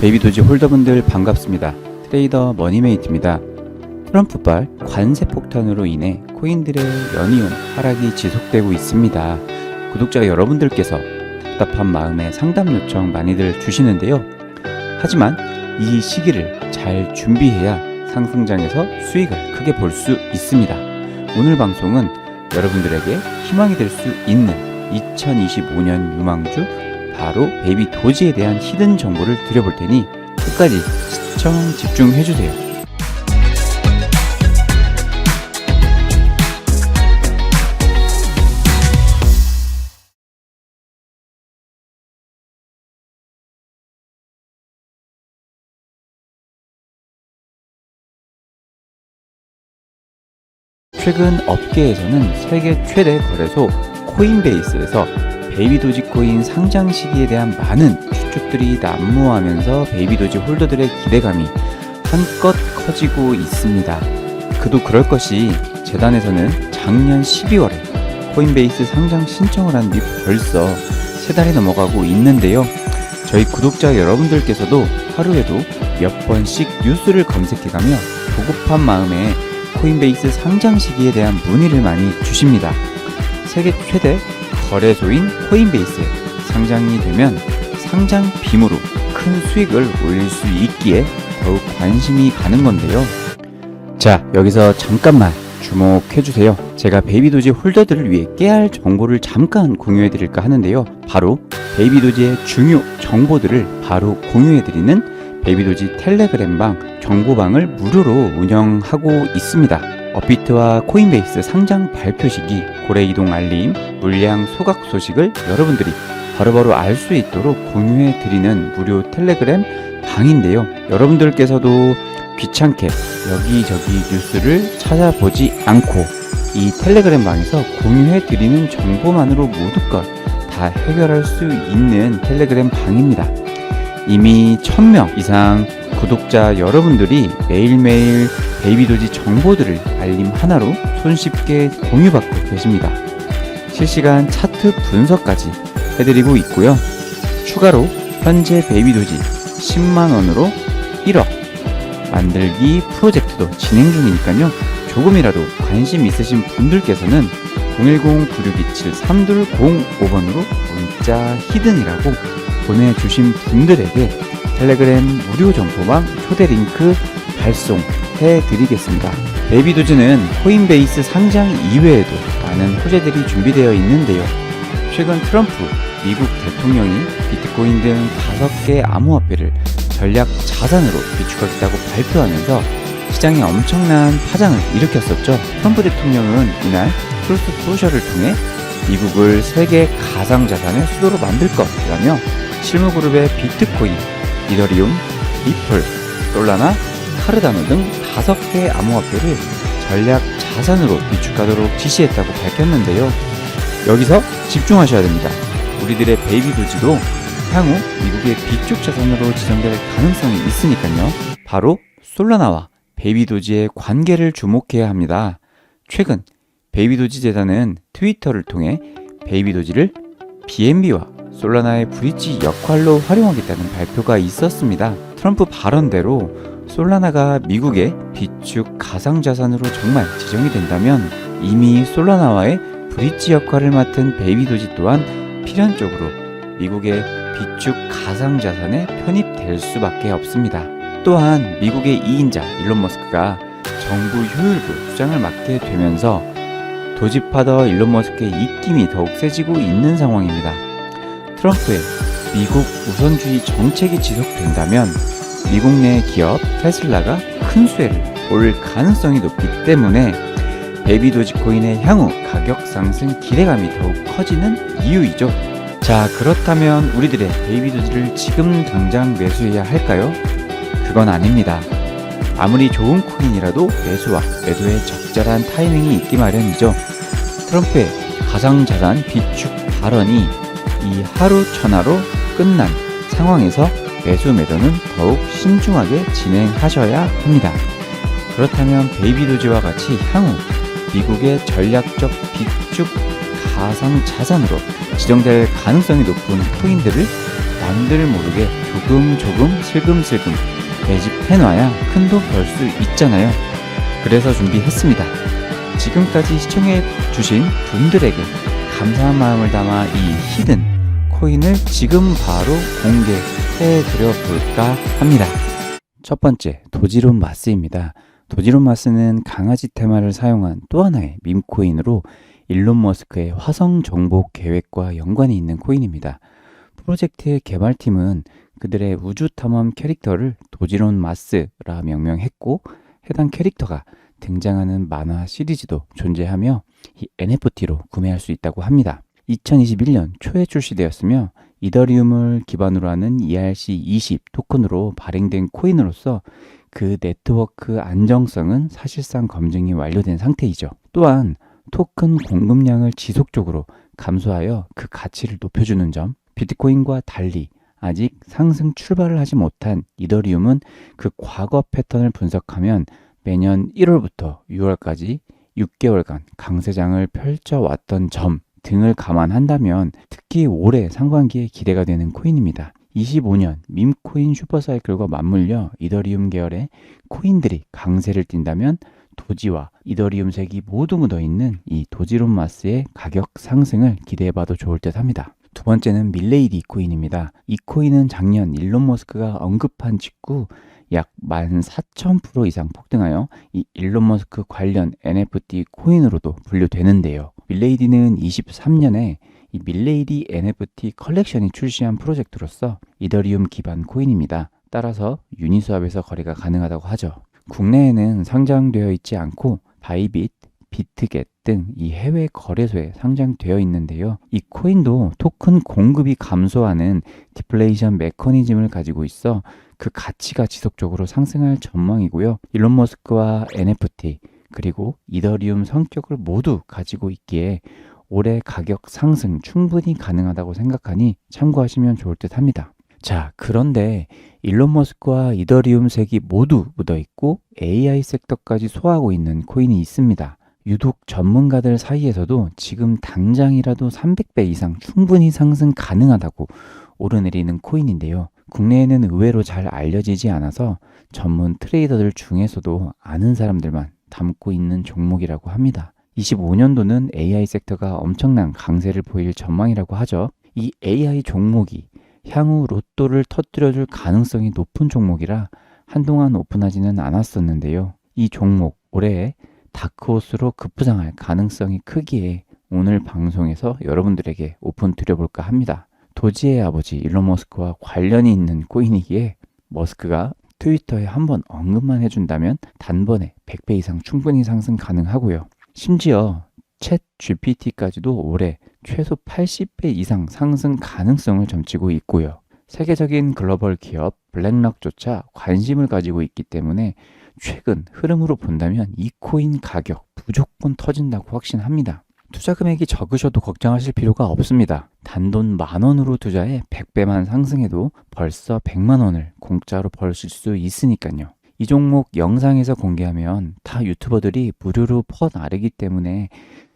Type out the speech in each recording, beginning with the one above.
베이비도지 홀더분들 반갑습니다. 트레이더 머니메이트입니다. 트럼프발 관세 폭탄으로 인해 코인들의 연이은 하락이 지속되고 있습니다. 구독자 여러분들께서 답답한 마음에 상담 요청 많이들 주시는데요. 하지만 이 시기를 잘 준비해야 상승장에서 수익을 크게 볼 수 있습니다. 오늘 방송은 여러분들에게 희망이 될 수 있는 2025년 유망주 바로 베이비 도지에 대한 히든 정보를 드려볼 테니 끝까지 시청 집중해 주세요. 최근 업계에서는 세계 최대 거래소 코인베이스에서 베이비 도지 코인 상장 시기에 대한 많은 추측들이 난무하면서 베이비 도지 홀더들의 기대감이 한껏 커지고 있습니다. 그도 그럴 것이 재단에서는 작년 12월에 코인베이스 상장 신청을 한 뒤 벌써 세 달이 넘어가고 있는데요. 저희 구독자 여러분들께서도 하루에도 몇 번씩 뉴스를 검색해가며 조급한 마음에 코인베이스 상장 시기에 대한 문의를 많이 주십니다. 세계 최대 거래소인 코인베이스에 상장이 되면 상장 빔으로 큰 수익을 올릴 수 있기에 더욱 관심이 가는 건데요. 자, 여기서 잠깐만 주목해 주세요. 제가 베이비도지 홀더들을 위해 깨알 정보를 잠깐 공유해 드릴까 하는데요. 바로 베이비도지의 중요 정보들을 바로 공유해 드리는 베이비도지 텔레그램방 정보방을 무료로 운영하고 있습니다. 업비트와 코인베이스 상장 발표 시기, 고래 이동 알림, 물량 소각 소식을 여러분들이 바로바로 알 수 있도록 공유해 드리는 무료 텔레그램 방인데요. 여러분들께서도 귀찮게 여기저기 뉴스를 찾아보지 않고 이 텔레그램 방에서 공유해 드리는 정보만으로 모두 것다 해결할 수 있는 텔레그램 방입니다. 이미 1000명 이상 구독자 여러분들이 매일매일 베이비도지 정보들을 알림 하나로 손쉽게 공유받고 계십니다. 실시간 차트 분석까지 해드리고 있고요. 추가로 현재 베이비도지 10만원으로 1억 만들기 프로젝트도 진행 중이니까요. 조금이라도 관심 있으신 분들께서는 010-9627-3205번으로 문자 히든이라고 보내주신 분들에게 텔레그램 무료 정보방 초대 링크 발송해 드리겠습니다. 베이비도즈는 코인베이스 상장 이외에도 많은 호재들이 준비되어 있는데요. 최근 트럼프 미국 대통령이 비트코인 등 5개 암호화폐를 전략 자산으로 비축하겠다고 발표하면서 시장에 엄청난 파장을 일으켰었죠. 트럼프 대통령은 이날 트루스 소셜을 통해 미국을 세계 가상자산의 수도로 만들 것이라며 실무그룹의 비트코인, 이더리움, 리플, 솔라나, 카르다노 등 다섯 개 암호화폐를 전략 자산으로 비축하도록 지시했다고 밝혔는데요. 여기서 집중하셔야 됩니다. 우리들의 베이비 도지도 향후 미국의 비축 자산으로 지정될 가능성이 있으니까요. 바로 솔라나와 베이비 도지의 관계를 주목해야 합니다. 최근 베이비 도지 재단은 트위터를 통해 베이비 도지를 BNB와 솔라나의 브릿지 역할로 활용하겠다는 발표가 있었습니다. 트럼프 발언대로 솔라나가 미국의 비축 가상자산으로 정말 지정이 된다면 이미 솔라나와의 브릿지 역할을 맡은 베이비도지 또한 필연적으로 미국의 비축 가상자산에 편입될 수밖에 없습니다. 또한 미국의 2인자 일론 머스크가 정부 효율부 수장을 맡게 되면서 도지파더 일론 머스크의 입김이 더욱 세지고 있는 상황입니다. 트럼프의 미국 우선주의 정책이 지속된다면 미국 내 기업 테슬라가 큰 수혜를 볼 가능성이 높기 때문에 베이비 도지코인의 향후 가격 상승 기대감이 더욱 커지는 이유이죠. 자, 그렇다면 우리들의 베이비 도지를 지금 당장 매수해야 할까요? 그건 아닙니다. 아무리 좋은 코인이라도 매수와 매도에 적절한 타이밍이 있기 마련이죠. 트럼프의 가상자산 비축 발언이 이 하루 천하로 끝난 상황에서 매수 매도는 더욱 신중하게 진행하셔야 합니다. 그렇다면 베이비도지와 같이 향후 미국의 전략적 비축 가상 자산으로 지정될 가능성이 높은 코인들을 남들 모르게 조금 조금 슬금슬금 매집해놔야 큰 돈 벌 수 있잖아요. 그래서 준비했습니다. 지금까지 시청해 주신 분들에게 감사한 마음을 담아 이 히든 코인을 지금 바로 공개해 드려 볼까 합니다. 첫 번째, 도지론 마스입니다. 도지론 마스는 강아지 테마를 사용한 또 하나의 밈코인으로 일론 머스크의 화성 정복 계획과 연관이 있는 코인입니다. 프로젝트의 개발팀은 그들의 우주 탐험 캐릭터를 도지론 마스라 명명했고 해당 캐릭터가 등장하는 만화 시리즈도 존재하며 이 NFT로 구매할 수 있다고 합니다. 2021년 초에 출시되었으며 이더리움을 기반으로 하는 ERC20 토큰으로 발행된 코인으로서 그 네트워크 안정성은 사실상 검증이 완료된 상태이죠. 또한 토큰 공급량을 지속적으로 감소하여 그 가치를 높여주는 점, 비트코인과 달리 아직 상승 출발을 하지 못한 이더리움은 그 과거 패턴을 분석하면 매년 1월부터 6월까지 6개월간 강세장을 펼쳐왔던 점 등을 감안한다면 특히 올해 상반기에 기대가 되는 코인입니다. 25년 밈코인 슈퍼사이클과 맞물려 이더리움 계열의 코인들이 강세를 띈다면 도지와 이더리움 색이 모두 묻어 있는 이 도지론 마스의 가격 상승을 기대해봐도 좋을 듯 합니다. 두 번째는 밀레이디 코인입니다. 이 코인은 작년 일론 머스크가 언급한 직후 약 14,000% 이상 폭등하여 이 일론 머스크 관련 NFT 코인으로도 분류되는데요. 밀레이디는 23년에 이 밀레이디 NFT 컬렉션이 출시한 프로젝트로서 이더리움 기반 코인입니다. 따라서 유니스왑에서 거래가 가능하다고 하죠. 국내에는 상장되어 있지 않고 바이빗, 비트겟 등 이 해외 거래소에 상장되어 있는데요. 이 코인도 토큰 공급이 감소하는 디플레이션 메커니즘을 가지고 있어 그 가치가 지속적으로 상승할 전망이고요. 일론 머스크와 NFT 그리고 이더리움 성격을 모두 가지고 있기에 올해 가격 상승 충분히 가능하다고 생각하니 참고하시면 좋을 듯 합니다. 자, 그런데 일론 머스크와 이더리움 색이 모두 묻어 있고 AI 섹터까지 소화하고 있는 코인이 있습니다. 유독 전문가들 사이에서도 지금 당장이라도 300배 이상 충분히 상승 가능하다고 오르내리는 코인인데요. 국내에는 의외로 잘 알려지지 않아서 전문 트레이더들 중에서도 아는 사람들만 담고 있는 종목이라고 합니다. 25년도는 AI 섹터가 엄청난 강세를 보일 전망이라고 하죠. 이 AI 종목이 향후 로또를 터뜨려줄 가능성이 높은 종목이라 한동안 오픈하지는 않았었는데요. 이 종목 올해 다크호스로 급부상할 가능성이 크기에 오늘 방송에서 여러분들에게 오픈 드려볼까 합니다. 도지의 아버지 일론 머스크와 관련이 있는 코인이기에 머스크가 트위터에 한번 언급만 해준다면 단번에 100배 이상 충분히 상승 가능하고요. 심지어 챗 GPT까지도 올해 최소 80배 이상 상승 가능성을 점치고 있고요. 세계적인 글로벌 기업 블랙락조차 관심을 가지고 있기 때문에 최근 흐름으로 본다면 이 코인 가격 무조건 터진다고 확신합니다. 투자 금액이 적으셔도 걱정하실 필요가 없습니다. 단돈 만 원으로 투자해 100배만 상승해도 벌써 100만 원을 공짜로 벌실 수 있으니까요. 이 종목 영상에서 공개하면 다 유튜버들이 무료로 퍼나르기 때문에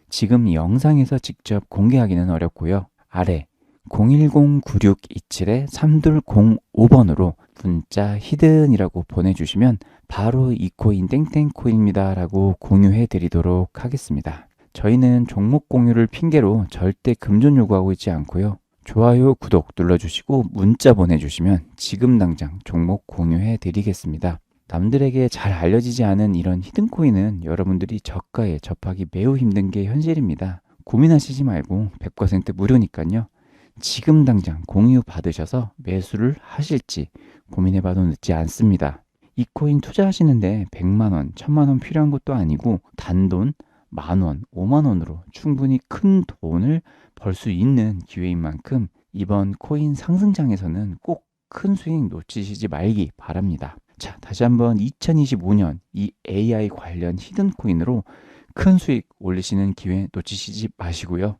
지금 영상에서 직접 공개하기는 어렵고요. 아래 010-9627-3205번으로 문자 히든이라고 보내주시면 바로 이 코인 땡땡코인입니다 라고 공유해 드리도록 하겠습니다. 저희는 종목 공유를 핑계로 절대 금전 요구하고 있지 않고요. 좋아요, 구독 눌러주시고 문자 보내주시면 지금 당장 종목 공유해 드리겠습니다. 남들에게 잘 알려지지 않은 이런 히든코인은 여러분들이 저가에 접하기 매우 힘든 게 현실입니다. 고민하시지 말고 100% 무료니까요. 지금 당장 공유 받으셔서 매수를 하실지 고민해봐도 늦지 않습니다. 이 코인 투자하시는데 100만원, 1000만원 필요한 것도 아니고 단돈 만원, 5만원으로 충분히 큰 돈을 벌 수 있는 기회인 만큼 이번 코인 상승장에서는 꼭 큰 수익 놓치시지 말기 바랍니다. 자, 다시 한번 2025년 이 AI 관련 히든 코인으로 큰 수익 올리시는 기회 놓치시지 마시고요.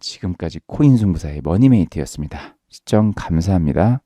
지금까지 코인 승부사의 머니메이트였습니다. 시청 감사합니다.